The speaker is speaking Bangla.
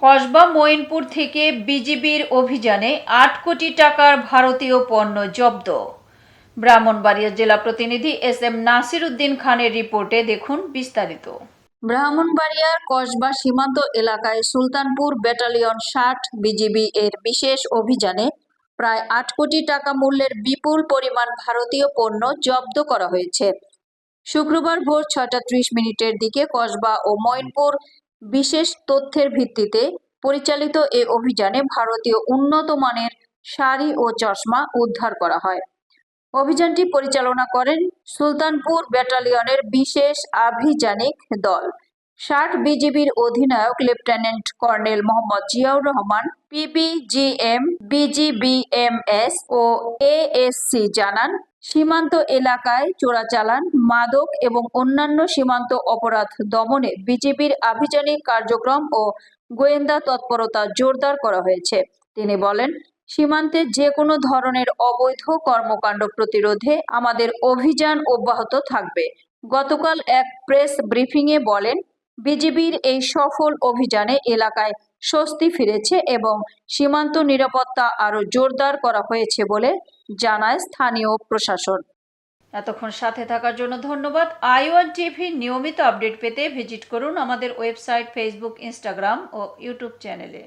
কসবা মঈনপুর থেকে বিজিবির অভিযানে আট কোটি টাকার ভারতীয় পণ্য জব্দ। ব্রাহ্মণবাড়িয়া জেলা প্রতিনিধি এস এম নাসির উদ্দিন খানের রিপোর্টে দেখুন বিস্তারিত। ব্রাহ্মণবাড়িয়ার কসবা সীমান্ত এলাকায় সুলতানপুর ব্যাটালিয়ন ষাট বিজিবি এর বিশেষ অভিযানে প্রায় আট কোটি টাকা মূল্যের বিপুল পরিমাণ ভারতীয় পণ্য জব্দ করা হয়েছে। শুক্রবার ভোর ছয়টা ত্রিশ মিনিটের দিকে কসবা ও মঈনপুর বিশেষ তথ্যের ভিত্তিতে পরিচালিত এ অভিযানে ভারতীয় উন্নত মানের শাড়ি ও চশমা উদ্ধার করা হয়। অভিযানটি পরিচালনা করেন সুলতানপুর ব্যাটালিয়নের বিশেষ আভিযানিক দল। ষাট বিজিবির অধিনায়ক lieutenant colonel Mohammad Ziaur Rahman PBGM BGBMS ও এএসসি জানান সীমান্ত এলাকায় চোরাচালান, মাদক এবং অন্যান্য সীমান্ত অপরাধ দমনে বিজেপির আভিযানিক কার্যক্রম ও গোয়েন্দা তৎপরতা জোরদার করা হয়েছে। তিনি বলেন, সীমান্তে যে কোনো ধরনের অবৈধ কর্মকাণ্ড প্রতিরোধে আমাদের অভিযান অব্যাহত থাকবে। গতকাল এক প্রেস ব্রিফিংয়ে বলেন বিজিবির এই সফল অভিযানে এলাকায় স্বস্তি ফিরেছে এবং সীমান্ত নিরাপত্তা আরও জোরদার করা হয়েছে বলে জানায় স্থানীয় প্রশাসন। এতক্ষণ সাথে থাকার জন্য ধন্যবাদ। আই ওয়ান টিভি নিয়মিত আপডেট পেতে ভিজিট করুন আমাদের ওয়েবসাইট, ফেসবুক, ইনস্টাগ্রাম ও ইউটিউব চ্যানেলে।